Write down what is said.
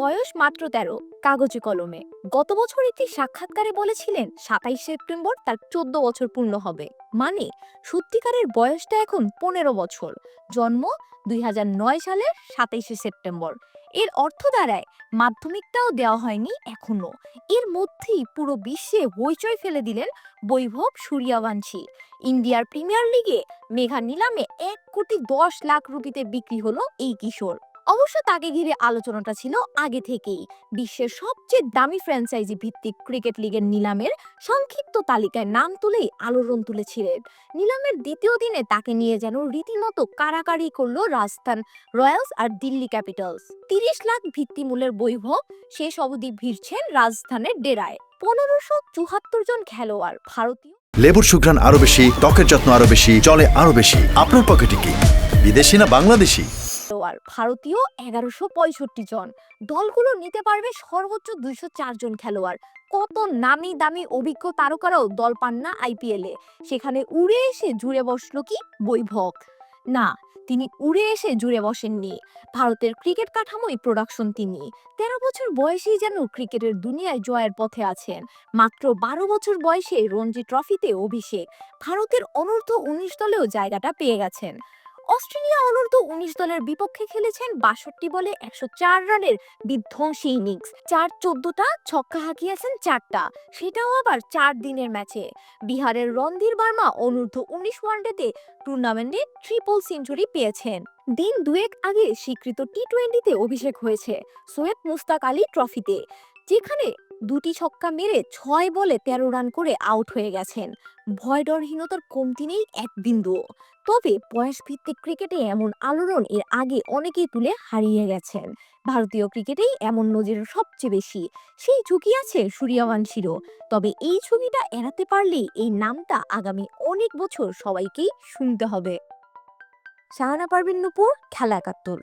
বয়স মাত্র তেরো, কাগজে কলমে। গত বছর একটি সাক্ষাৎকারে বলেছিলেন, সাতাইশ সেপ্টেম্বর তার চোদ্দ বছর পূর্ণ হবে। মানে সত্যিকারের বয়সটা এখন পনেরো বছর। জন্ম দুই হাজার নয় সালের সাতাইশে সেপ্টেম্বর। এর অর্থ দাঁড়ায়, মাধ্যমিকটাও দেওয়া হয়নি এখনও। এর মধ্যেই পুরো বিশ্বে হইচই ফেলে দিলেন বৈভব সূর্যবংশী। ইন্ডিয়ার প্রিমিয়ার লিগে মেঘা নিলামে এক কোটি দশ লাখ রুপিতে বিক্রি হলো এই কিশোর। অবশ্য তাকে ঘিরে আলোচনাটা ছিল আগে থেকেই। বিশ্বের সবচেয়ে দামি ফ্র্যাঞ্চাইজি ভিত্তিক ক্রিকেট লিগের নিলামের সংক্ষিপ্ত তালিকায় নাম তুলেই আলোড়ন তুলেছিলেন। নিলামের দ্বিতীয় দিনে তাকে নিয়ে যেন রীতিমতো কারাকারি করল রাজস্থান রয়্যালস আর দিল্লি ক্যাপিটালস। তিরিশ লাখ ভিত্তিমূলের বৈভব শেষ অবধি ভিড়ছেন রাজস্থানের ডেরায়। পনেরোশো চুহাত্তর জন খেলোয়াড়, ভারতীয়। লেবুর সুঘ্রাণ আরও বেশি, ত্বকের যত্ন আরও বেশি চলে আরও বেশি। আপনার পকেটে কি বিদেশি না বাংলাদেশি? খেলোয়াড় ভারতীয় এগারোশো পঁয়ষট্টি জন। দলগুলো নিতে পারবে সর্বোচ্চ দুইশো চার জন খেলোয়াড়। কত নামি দামি অভিজ্ঞ তারকারাও দল পান না আইপিএলে সেখানে উড়ে এসে জুড়ে বসল কি? বৈভব। না, তিনি উড়ে এসে জুড়ে বসেননি। ভারতের ক্রিকেট কাঠামোই প্রোডাকশন তিনি। তেরো বছর বয়সেই যেন ক্রিকেটের দুনিয়ায় জয়ের পথে আছেন। মাত্র বারো বছর বয়সে রঞ্জি ট্রফিতে অভিষেক। ভারতের অনূর্ধ্ব উনিশ দলেও জায়গাটা পেয়ে গেছেন। অস্ট্রেলিয়া অনূর্ধ্ব উনিশ দলের বিপক্ষে খেলেছেন বাষট্টি বলে একশো চার রানের বিধ্বংসী ইনিংস। চার চোদ্দটা ছক্কা হাঁকিয়েছেন চারটা, সেটাও আবার চার দিনের ম্যাচে। বিহারের রণধীর বার্মা অনূর্ধ্ব উনিশ ওয়ানডেতে টুর্নামেন্টে ট্রিপল সেঞ্চুরি পেয়েছেন। দিন দুয়েক আগে স্বীকৃত টি টোয়েন্টিতে অভিষেক হয়েছে সৈয়দ মুস্তাক আলী ট্রফিতে। যেখানে দুটি ছক্কা মেরে ছয় বলে তেরো রান করে আউট হয়ে গেছেন। ভয় ডরহীনতার কমতি নেই এক বিন্দুও তবে বয়স ভিত্তিক ক্রিকেটে এমন আলোড়ন এর আগে অনেকেই তুলে হারিয়ে গেছেন। ভারতীয় ক্রিকেটেই এমন নজির সবচেয়ে বেশি। সেই ঝুঁকি আছে সূর্যবংশীরও তবে এই ঝুঁকিটা এড়াতে পারলেই এই নামটা আগামী অনেক বছর সবাইকেই শুনতে হবে। শাহানা পারভিন নুপুর, খেলা একাত্তর।